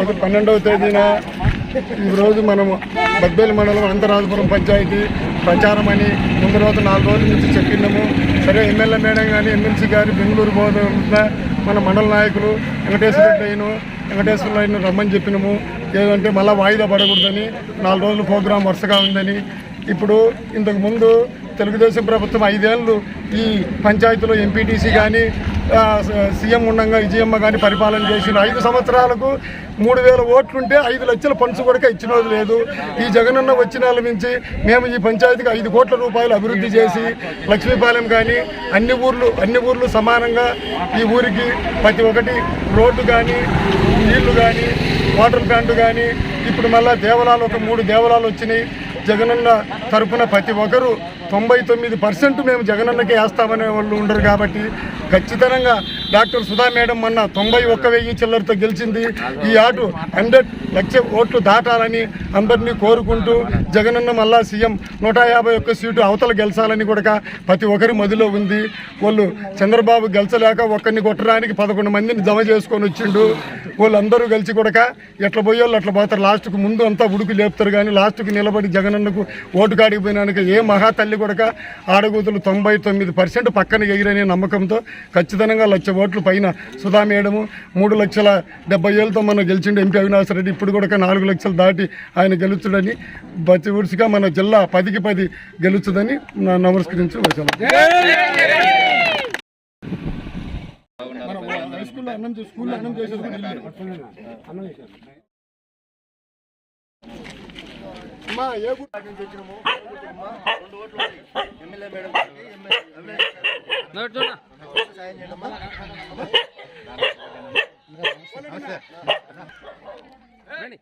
పన్నెండవ తేదీన ఈరోజు మనము బద్బేలు మండలం అంతరాజపురం పంచాయతీ ప్రచారం అని ముందు రోజు నాలుగు రోజుల నుంచి చెప్పినాము. సరే ఎమ్మెల్యే మేడం కానీ ఎమ్మెల్సీ గారు బెంగళూరు పోతున్న మన మండల నాయకులు వెంకటేశ్వర రెడ్డి వెంకటేశ్వర అయిన రమ్మని చెప్పినాము. ఏదంటే మళ్ళీ వాయిదా పడకూడదని నాలుగు రోజులు ప్రోగ్రాం వరుసగా ఉందని. ఇప్పుడు ఇంతకుముందు తెలుగుదేశం ప్రభుత్వం ఐదేళ్ళు ఈ పంచాయతీలో ఎంపీటీసీ కానీ సీఎం ఉండగా విజయమ్మ కానీ పరిపాలన చేసిన ఐదు సంవత్సరాలకు మూడు వేల ఓట్లుంటే ఐదు లక్షల పంచు కూడా ఇచ్చినది లేదు. ఈ జగనన్న వచ్చిన నుంచి మేము ఈ పంచాయతీకి ఐదు కోట్ల రూపాయలు అభివృద్ధి చేసి లక్ష్మీపాలెం కానీ అన్ని ఊర్లు అన్ని ఊర్లు సమానంగా ఈ ఊరికి ప్రతి ఒక్కటి రోడ్డు కానీ నీళ్ళు కానీ వాటర్ ప్లాంట్ కానీ ఇప్పుడు మళ్ళీ దేవాలయాలు ఒక మూడు దేవాలయాలు వచ్చినాయి. జగనన్న తరపున ప్రతి ఒక్కరు తొంభై తొమ్మిది పర్సెంట్ మేము జగనన్నకే వేస్తామనే వాళ్ళు ఉండరు కాబట్టి ఖచ్చితంగా డాక్టర్ సుధా మేడం మొన్న తొంభై ఒక్క వెయ్యి చిల్లరతో గెలిచింది. ఈ ఆటు హండ్రెడ్ లక్ష ఓట్లు దాటాలని అందరినీ కోరుకుంటూ జగనన్న మళ్ళా సీఎం నూట యాభై ఒక్క సీటు అవతల గెలిచాలని కూడా ప్రతి ఒక్కరి మదిలో ఉంది. వాళ్ళు చంద్రబాబు గెలిచలేక ఒక్కరిని కొట్టడానికి పదకొండు మందిని జమ చేసుకొని వచ్చిండు. వాళ్ళందరూ కలిసి కూడా ఎట్లా పోయేవాళ్ళు అట్లా పోతారు. లాస్ట్కు ముందు అంతా ఉడుకు లేపుతారు కానీ లాస్ట్కి నిలబడి జగనన్నకు ఓటు కాడికి ఏ మహా తల్లి కూడా ఆడగూతులు తొంభై తొమ్మిది పర్సెంట్ పక్కన ఎగిరనే నమ్మకంతో ఖచ్చితంగా లక్ష ఓట్లు పైన సుధా మేడము మూడు లక్షల డెబ్బై ఏళ్ళతో మనం గెలిచిండు ఎంపీ అవినాష్ రెడ్డి. ఇప్పుడు కూడా నాలుగు లక్షలు దాటి ఆయన గెలుచుడని ప్రతి ఊరిసిగా మన జిల్లా పదికి పది గెలుచుదని నా నమస్కరించి వచ్చాను స్కూల్లో అన్నం స్కూల్లో అన్నం చేసేది అమ్మా ఏ ఎమ్మెల్యే మేడం సాయం చేయండి అమ్మా. రండి